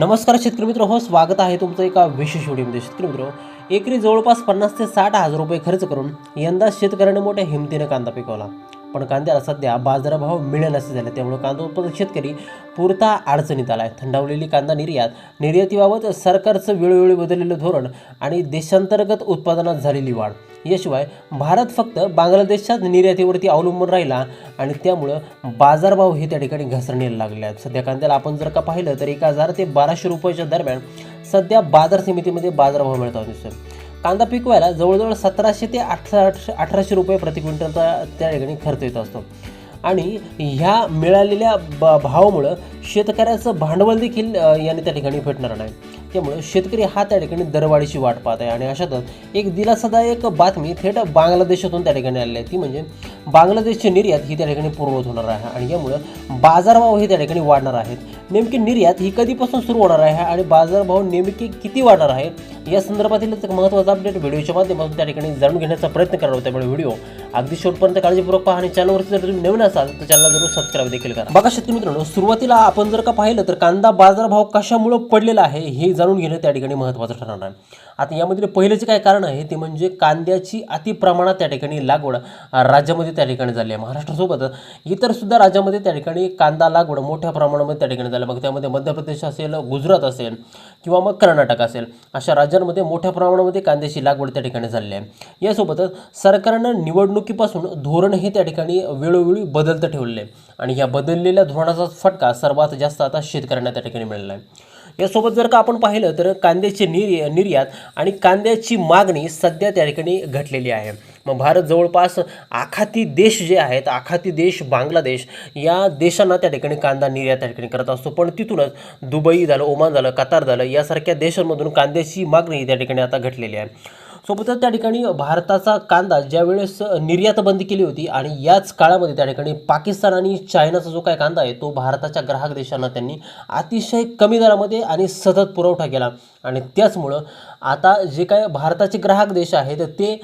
नमस्कार शेतकरी मित्र हो स्वागत आहे तुमचं एका विशेष व्हिडिओमध्ये. शेतकरी मित्र एकरी जवळपास पन्नास ते साठ हजार रुपये खर्च करून यंदा शेतकऱ्याने मोठ्या हिमतीने कांदा पिकवला. पण कांद्याला सध्या बाजारभाव मिळेनासे झाले. त्यामुळे कांदा उत्पादक शेतकरी पुरता अडचणीत आला आहे थंडावलेली कांदा निर्यात निर्यातीबाबत सरकारचं वेळोवेळी बदललेलं धोरण आणि देशांतर्गत उत्पादनात झालेली वाढ. याशिवाय भारत फक्त बांगलादेशच्याच निर्यातीवरती अवलंबून राहिला आणि त्यामुळं बाजारभाव हे त्या ठिकाणी घसरणीला लागले आहेत. सध्या कांद्याला आपण जर का पाहिलं तर एक हजार ते बाराशे रुपयाच्या दरम्यान सध्या बाजार समितीमध्ये बाजारभाव मिळत दिसतो कांदा पिकवायला जवळजवळ सतराशे ते अठरा अठराशे रुपये प्रति क्विंटलचा त्या ठिकाणी खर्च येत असतो. आणि ह्या मिळालेल्या ब भावामुळं शेतकऱ्याचं भांडवल देखील याने त्या ठिकाणी भेटणार नाही. त्यामुळं शेतकरी हा त्या ठिकाणी दरवाढीची वाट पाहत आहे. आणि अशातच एक दिलासादायक बातमी थेट बांगलादेशातून त्या ठिकाणी आलेली आहे. ती म्हणजे बांगलादेशची निर्यात ही त्या ठिकाणी पूर्ववत होणार आहे. आणि यामुळं बाजारभाव हे त्या ठिकाणी वाढणार आहेत. नेमकी निर्यात ही कधीपासून सुरू होणार आहे आणि बाजारभाव नेमके किती वाढणार आहे? या संदर्भातील एक महत्त्वाचा अपडेट व्हिडिओच्या माध्यमातून त्या ठिकाणी जाणून घेण्याचा प्रयत्न करणार त्यामुळे व्हिडिओ अगदी शेवटपर्यंत काळजीपूर्वक पहा आणि चॅनलवरती जर तुम्ही नवीन असाल तर चॅनलला जरूर सबस्क्राईब देखील करा. बघा शेतकरी मित्रांनो सुरुवातीला आपण जर का पाहिलं तर कांदा बाजारभाव कशामुळं पडलेला आहे हे जाणून घेणं त्या ठिकाणी महत्त्वाचं ठरणार आहे. आता यामधील पहिलं जे काय कारण आहे ते म्हणजे कांद्याची अति प्रमाणात त्या ठिकाणी लागवड राज्यामध्ये त्या ठिकाणी झाली आहे. महाराष्ट्रासोबत इतर सुद्धा राज्यामध्ये त्या ठिकाणी कांदा लागवड मोठ्या प्रमाणामध्ये त्या ठिकाणी झालं मग त्यामध्ये मध्य प्रदेश असेल गुजरात असेल किंवा मग कर्नाटक असेल अशा राज्यांमध्ये मोठ्या प्रमाणामध्ये कांद्याची लागवड त्या ठिकाणी झालेली आहे. यासोबतच सरकारनं निवडणुकीपासून धोरण हे त्या ठिकाणी वेळोवेळी बदलतं ठेवलेलं आहे. आणि या बदललेल्या धोरणाचा फटका सर्वात जास्त आता शेतकऱ्यांना त्या ठिकाणी मिळाला आहे. यासोबत जर का आपण पाहिलं तर कांद्याची निर् निर्यात आणि कांद्याची मागणी सध्या त्या ठिकाणी घटलेली आहे. मग भारत जवळपास आखाती देश जे आहेत आखाती देश बांगलादेश या देशांना त्या ठिकाणी कांदा निर्यात त्या ठिकाणी करत असतो. पण तिथूनच दुबई झालं ओमान झालं कतार झालं यासारख्या देशांमधून कांद्याची मागणी त्या ठिकाणी आता घटलेली आहे. सोबतच त्या ठिकाणी भारताचा कांदा ज्यावेळेस निर्यात बंदी केली होती आणि याच काळामध्ये त्या ठिकाणी पाकिस्तान आणि चायनाचा जो काय कांदा आहे तो भारताच्या ग्राहक देशांना त्यांनी अतिशय कमी दरामध्ये आणि सतत पुरवठा केला. आणि त्याचमुळं आता जे काय भारताचे ग्राहक देश आहेत ते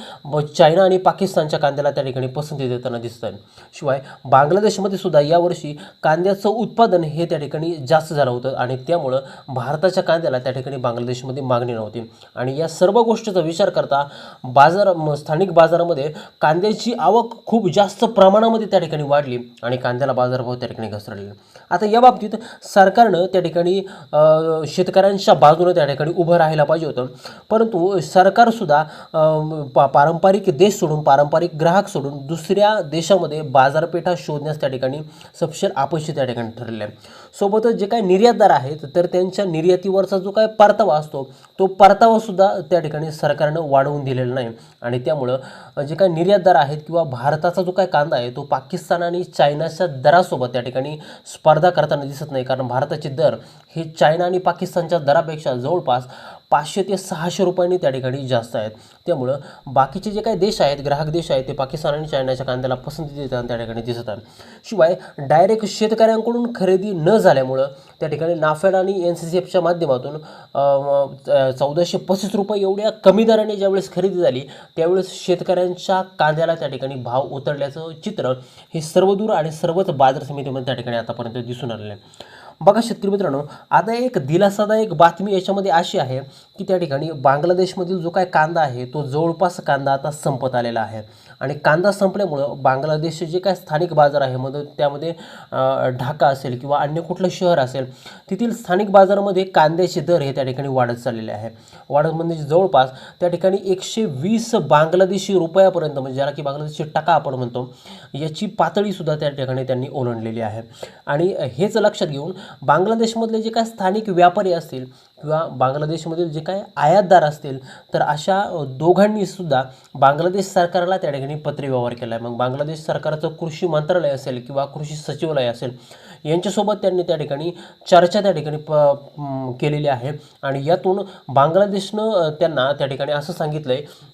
चायना आणि पाकिस्तानच्या कांद्याला त्या ठिकाणी पसंती देताना दिसत आहे शिवाय बांगलादेशमध्ये सुद्धा यावर्षी कांद्याचं उत्पादन हे त्या ठिकाणी जास्त झालं होतं आणि त्यामुळं भारताच्या कांद्याला त्या ठिकाणी बांगलादेशमध्ये मागणी नव्हती. आणि या सर्व गोष्टीचा विचार करता बाजार स्थानिक बाजारामध्ये कांद्याची आवक खूप जास्त प्रमाणामध्ये त्या ठिकाणी वाढली आणि कांद्याला बाजारभाव त्या ठिकाणी घसरलेला आता या बाबतीत सरकारनं त्या ठिकाणी शेतकऱ्यांच्या बाजूनं त्या ठिकाणी उभं राहायला पाहिजे होतं. परंतु सरकारसुद्धा पा पारंपरिक देश सोडून पारंपरिक ग्राहक सोडून दुसऱ्या देशामध्ये बाजारपेठा शोधण्यास त्या ठिकाणी सपशेल अपयशी त्या ठिकाणी ठरलेलं. आहे सोबतच जे काही निर्यातदार आहेत तर त्यांच्या निर्यातीवरचा जो काय परतावा असतो तो परतावासुद्धा त्या ठिकाणी सरकारनं वाढवून दिलेला नाही. आणि त्यामुळं जे काही निर्यातदार आहेत किंवा भारताचा जो काय कांदा आहे तो पाकिस्तान आणि चायनाच्या दरासोबत त्या ठिकाणी स्पर्धा करताना दिसत नाही. कारण भारताचे दर हे चायना आणि पाकिस्तानच्या दरापेक्षा जवळपास पाचशे ते सहाशे रुपयांनी त्या ठिकाणी जास्त आहेत. त्यामुळं बाकीचे जे काही देश आहेत ग्राहक देश आहेत ते पाकिस्तान आणि चायनाच्या कांद्याला पसंती देताना त्या ठिकाणी दिसत आहेत. शिवाय डायरेक्ट शेतकऱ्यांकडून खरेदी न झाल्यामुळं त्या ठिकाणी नाफेड आणि एन सी सी एफच्या माध्यमातून चौदाशे पस्तीस रुपये एवढ्या कमी दराने ज्यावेळेस खरेदी झाली त्यावेळेस शेतकऱ्यांच्या कांद्याला त्या ठिकाणी भाव उतरल्याचं चित्र हे सर्वदूर आणि सर्वच बाजार समितीमध्ये त्या ठिकाणी आतापर्यंत दिसून आलेलं आहे. बघा शेतकरी मित्रांनो आता एक दिलासादायक बातमी याच्यामध्ये अशी आहे की त्या ठिकाणी बांगलादेशमधील जो काय कांदा आहे तो जवळपास कांदा आता संपत आलेला आहे. आणि कांदा संपल्यामुळं बांगलादेशचे जे काय स्थानिक बाजार आहे मग त्यामध्ये ढाका असेल किंवा अन्य कुठलं शहर असेल तेथील स्थानिक बाजारामध्ये कांद्याचे दर हे त्या ठिकाणी वाढत चाललेले आहे. वाढत म्हणजे जवळपास त्या ठिकाणी एकशे वीस बांगलादेशी रुपयापर्यंत म्हणजे ज्याला की बांगलादेशचे टका आपण म्हणतो याची पातळीसुद्धा त्या ठिकाणी त्यांनी ओलांडलेली आहे. आणि हेच लक्षात घेऊन बांगलादेशमधले जे काय स्थानिक व्यापारी असतील किंवा बांगलादेशमधील जे काय आयातदार असतील तर अशा दोघांनीसुद्धा बांगलादेश सरकारला त्या ठिकाणी पत्रव्यवहार केला आहे मग बांगलादेश सरकारचं कृषी मंत्रालय असेल किंवा कृषी सचिवालय असेल यांच्यासोबत त्यांनी त्या ठिकाणी चर्चा त्या ठिकाणी प केलेली आहे. आणि यातून बांगलादेशनं त्यांना त्या ठिकाणी असं सांगितलं आहे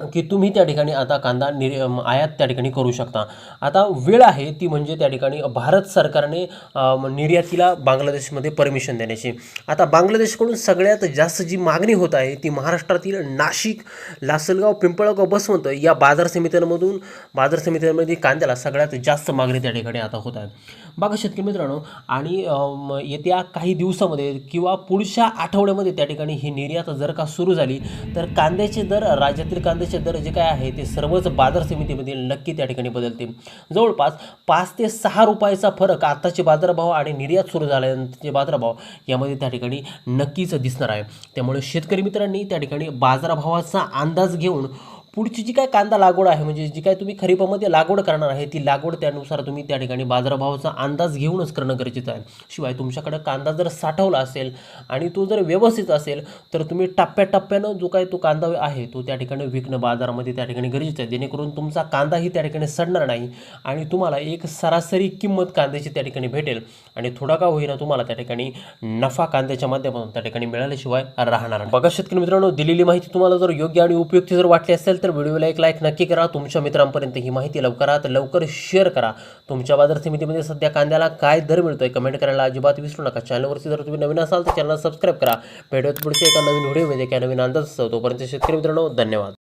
की तुम्ही त्या ठिकाणी आता कांदा निर् आयात त्या ठिकाणी करू शकता. आता वेळ आहे ती म्हणजे त्या ठिकाणी भारत सरकारने निर्यातीला बांगलादेशमध्ये परमिशन देण्याची. आता बांगलादेशकडून सगळ्यात जास्त जी मागणी होत आहे ती महाराष्ट्रातील नाशिक लासलगाव पिंपळगाव बसवंत या बाजार समित्यांमधून बाजार समित्यांमध्ये कांद्याला सगळ्यात जास्त मागणी त्या ठिकाणी आता होत आहे. बघा शेतकरी मित्रांनो आणि येत्या काही दिवसामध्ये किंवा पुढच्या आठवड्यामध्ये त्या ठिकाणी ही निर्यात जर का सुरू झाली तर कांद्याचे दर राज्यातील कांदे कांद्याचे दर जे काय आहे ते सर्वच बाजार समितीमधील नक्की त्या ठिकाणी बदलतील. जवळपास पाच ते सहा रुपयाचा फरक आत्ताचे बाजारभाव आणि निर्यात सुरू झाल्यानंतरचे बाजारभाव यामध्ये त्या ठिकाणी नक्कीच दिसणार आहे. त्यामुळे शेतकरी मित्रांनी त्या ठिकाणी बाजारभावाचा अंदाज घेऊन पुढची जी काय कांदा लागवड आहे म्हणजे जी काय तुम्ही खरीपामध्ये लागवड करणार आहे ती लागवड त्यानुसार तुम्ही त्या ठिकाणी बाजारभावाचा अंदाज घेऊनच करणं गरजेचं आहे. शिवाय तुमच्याकडे कांदा जर साठवला असेल आणि तो जर व्यवस्थित असेल तर तुम्ही टप्प्याटप्प्यानं जो काय तो कांदा आहे तो त्या ठिकाणी विकणं बाजारामध्ये त्या ठिकाणी गरजेचं आहे. जेणेकरून तुमचा कांदाही त्या ठिकाणी सडणार नाही आणि तुम्हाला एक सरासरी किंमत कांद्याची त्या ठिकाणी भेटेल आणि थोडा का होईना तुम्हाला त्या ठिकाणी नफा कांद्याच्या माध्यमातून त्या ठिकाणी मिळाल्याशिवाय राहणार बघा शेतकरी मित्रांनो दिलेली माहिती तुम्हाला जर योग्य आणि उपयुक्त जर वाटली असेल तर व्हिडिओला एक लाईक नक्की करा. तुमच्या मित्रांपर्यंत ही माहिती लवकरात लवकर शेअर करा. तुमच्या बाजार समितीमध्ये सध्या कांद्याला काय दर मिळतोय कमेंट करायला अजिबात विसरू नका. चॅनलवरती जर तुम्ही नवीन असाल तर चॅनल सबस्क्राईब करा. भेटत पुढच्या एका नवीन व्हिडिओमध्ये. एका नवीन अंदाज असतो तोपर्यंत शेतकरी मित्रांनो धन्यवाद.